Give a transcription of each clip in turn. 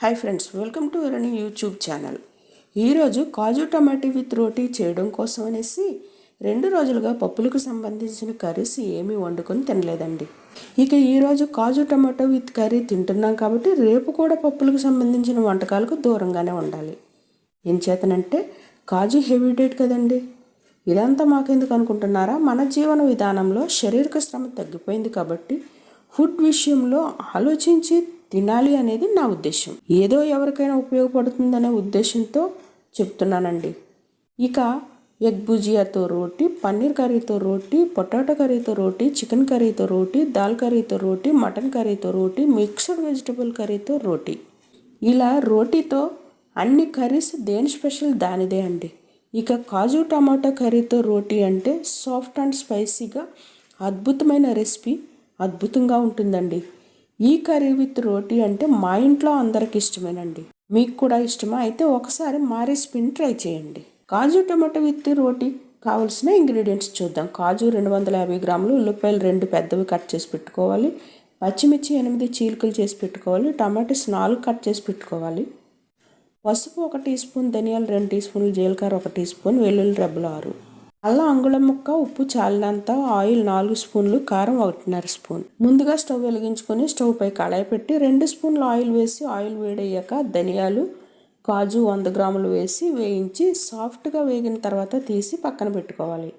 Hi friends welcome to Irani YouTube channel ఈరోజు కాజు టమాటీ with రోటీ చేయడం కోసం అనేసి రెండు రోజులుగా పప్పులకు సంబంధించిన కర్రీస్ ఏమీ వండుకొని తినలేదండి. ఇక ఈరోజు కాజు టమాటో విత్ కర్రీ తింటున్నాం కాబట్టి రేపు కూడా పప్పులకు సంబంధించిన వంటకాలకు దూరంగానే ఉండాలి. ఏం చేతనంటే కాజు హెవీ డేట్ కదండి. ఇదంతా మాకెందుకు అనుకుంటున్నారా? మన జీవన విధానంలో శారీరక శ్రమ తగ్గిపోయింది కాబట్టి ఫుడ్ విషయంలో ఆలోచించి తినాలి అనేది నా ఉద్దేశం. ఏదో ఎవరికైనా ఉపయోగపడుతుందనే ఉద్దేశంతో చెప్తున్నానండి. ఇక ఎగ్ భుజియాతో రోటీ పన్నీర్ కర్రీతో రోటీ పొటాటో కర్రీతో రోటీ చికెన్ కర్రీతో రోటీ దాల్ కర్రీతో రోటీ మటన్ కర్రీతో రోటీ మిక్స్డ్ వెజిటబుల్ కర్రీతో రోటీ. ఇలా రోటీతో అన్ని కర్రీస్ దేని స్పెషల్ దానిదే అండి. ఇక కాజు టమాటా కర్రీతో రోటీ అంటే సాఫ్ట్ అండ్ స్పైసీగా అద్భుతమైన రెసిపీ అద్భుతంగా ఉంటుందండి. ఈ కర్రీ విత్ రోటీ అంటే మా ఇంట్లో అందరికి ఇష్టమేనండి. మీకు కూడా ఇష్టమా? అయితే ఒకసారి మా రెసిపీని ట్రై చేయండి. కాజు టమాటో విత్ రోటీ కావలసిన ఇంగ్రీడియంట్స్ చూద్దాం. కాజు రెండు వందల యాభై గ్రాములు ఉల్లిపాయలు రెండు పెద్దవి కట్ చేసి పెట్టుకోవాలి. పచ్చిమిర్చి ఎనిమిది చీలికలు చేసి పెట్టుకోవాలి. టమాటోస్ నాలుగు కట్ చేసి పెట్టుకోవాలి. పసుపు ఒక టీ స్పూన్ ధనియాలు రెండు టీ స్పూన్లు జీలకర్ర ఒక టీ స్పూన్ వెల్లుల్లి రెబ్బలు ఆరు. అల్లం అంగుళం ముక్క ఉప్పు చాలినంత ఆయిల్ నాలుగు స్పూన్లు కారం ఒకటిన్నర స్పూన్. ముందుగా స్టవ్ వెలిగించుకొని స్టవ్ పై కళాయి పెట్టి రెండు స్పూన్లు ఆయిల్ వేసి ఆయిల్ వేడయ్యాక ధనియాలు కాజు వంద గ్రాములు వేసి వేయించి సాఫ్ట్గా వేగిన తర్వాత తీసి పక్కన పెట్టుకోవాలి.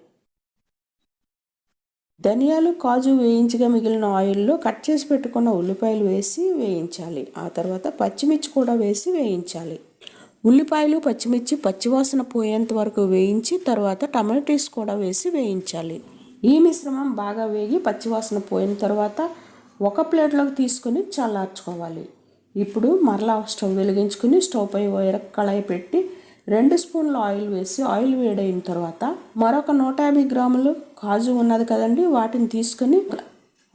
ధనియాలు కాజు వేయించగా మిగిలిన ఆయిల్లో కట్ చేసి పెట్టుకున్న ఉల్లిపాయలు వేసి వేయించాలి. ఆ తర్వాత పచ్చిమిర్చి కూడా వేసి వేయించాలి. ఉల్లిపాయలు పచ్చిమిర్చి పచ్చివాసన పోయేంత వరకు వేయించి తర్వాత టమాటోస్ కూడా వేసి వేయించాలి. ఈ మిశ్రమం బాగా వేగి పచ్చివాసన పోయిన తర్వాత ఒక ప్లేట్లోకి తీసుకొని చల్లార్చుకోవాలి. ఇప్పుడు మరలా స్టవ్ వెలిగించుకుని స్టవ్ పై కళాయి పెట్టి రెండు స్పూన్ల ఆయిల్ వేసి ఆయిల్ వేడైన తర్వాత మరొక నూట యాభై గ్రాములు కాజు ఉన్నది కదండి వాటిని తీసుకొని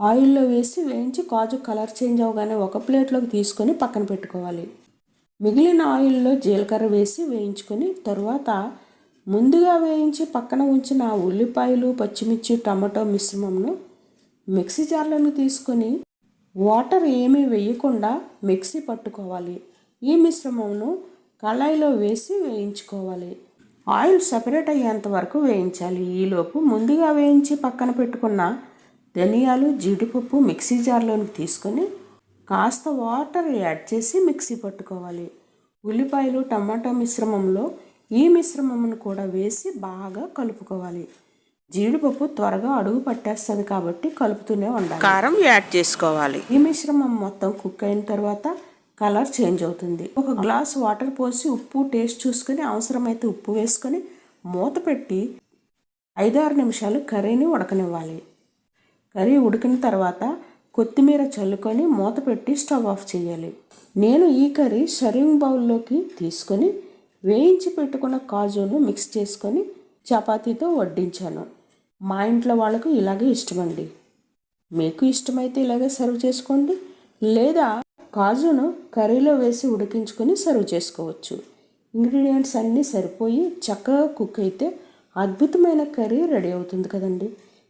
ఆయిల్లో వేసి వేయించి కాజు కలర్ చేంజ్ అవగానే ఒక ప్లేట్లోకి తీసుకొని పక్కన పెట్టుకోవాలి. మిగిలిన ఆయిల్లో జీలకర్ర వేసి వేయించుకొని తరువాత ముందుగా వేయించి పక్కన ఉంచిన ఉల్లిపాయలు పచ్చిమిర్చి టమాటో మిశ్రమంను మిక్సీ జార్లను తీసుకొని వాటర్ ఏమీ వేయకుండా మిక్సీ పట్టుకోవాలి. ఈ మిశ్రమంను కళాయిలో వేసి వేయించుకోవాలి. ఆయిల్ సపరేట్ అయ్యేంత వరకు వేయించాలి. ఈలోపు ముందుగా వేయించి పక్కన పెట్టుకున్న ధనియాలు జీడిపప్పు మిక్సీ జార్లోకి తీసుకొని కాస్త వాటర్ యాడ్ చేసి మిక్సీ పట్టుకోవాలి. ఉల్లిపాయలు టమాటా మిశ్రమంలో ఈ మిశ్రమమును కూడా వేసి బాగా కలుపుకోవాలి. జీడిపప్పు త్వరగా అడుగు పట్టేస్తుంది కాబట్టి కలుపుతూనే ఉండాలి. కారం యాడ్ చేసుకోవాలి. ఈ మిశ్రమం మొత్తం కుక్ అయిన తర్వాత కలర్ చేంజ్ అవుతుంది. ఒక గ్లాస్ వాటర్ పోసి ఉప్పు టేస్ట్ చూసుకొని అవసరమైతే ఉప్పు వేసుకొని మూత పెట్టి ఐదారు నిమిషాలు కర్రీని ఉడకనివ్వాలి. కర్రీ ఉడికిన తర్వాత కొత్తిమీర చల్లుకొని మూత పెట్టి స్టవ్ ఆఫ్ చేయాలి. నేను ఈ కర్రీ సర్వింగ్ బౌల్లోకి తీసుకొని వేయించి పెట్టుకున్న కాజును మిక్స్ చేసుకొని చపాతీతో వడ్డించాను. మా ఇంట్లో వాళ్ళకు ఇలాగే ఇష్టమండి. మీకు ఇష్టమైతే ఇలాగే సర్వ్ చేసుకోండి లేదా కాజును కర్రీలో వేసి ఉడికించుకొని సర్వ్ చేసుకోవచ్చు. ఇంగ్రీడియంట్స్ అన్నీ సరిపోయి చక్కగా కుక్ అయితే అద్భుతమైన కర్రీ రెడీ అవుతుంది కదండి.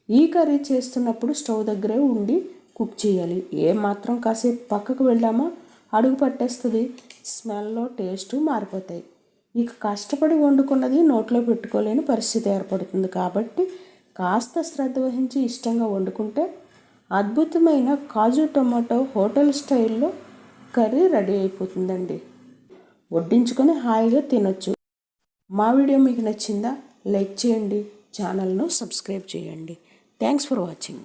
ఈ కర్రీ చేస్తున్నప్పుడు స్టవ్ దగ్గరే ఉండి కుక్ చేయాలి. ఏ మాత్రం కాసేపు పక్కకు వెళ్ళామా? అడుగు పట్టేస్తుంది. స్మెల్లో టేస్ట్ మారిపోతాయి. ఇక కష్టపడి వండుకున్నది నోట్లో పెట్టుకోలేని పరిస్థితి ఏర్పడుతుంది కాబట్టి కాస్త శ్రద్ధ వహించి ఇష్టంగా వండుకుంటే అద్భుతమైన కాజు టమాటో హోటల్ స్టైల్లో కర్రీ రెడీ అయిపోతుందండి. వడ్డించుకొని హాయిగా తినొచ్చు. మా వీడియో మీకు నచ్చిందా? లైక్ చేయండి. ఛానల్ను సబ్స్క్రైబ్ చేయండి. Thanks for watching.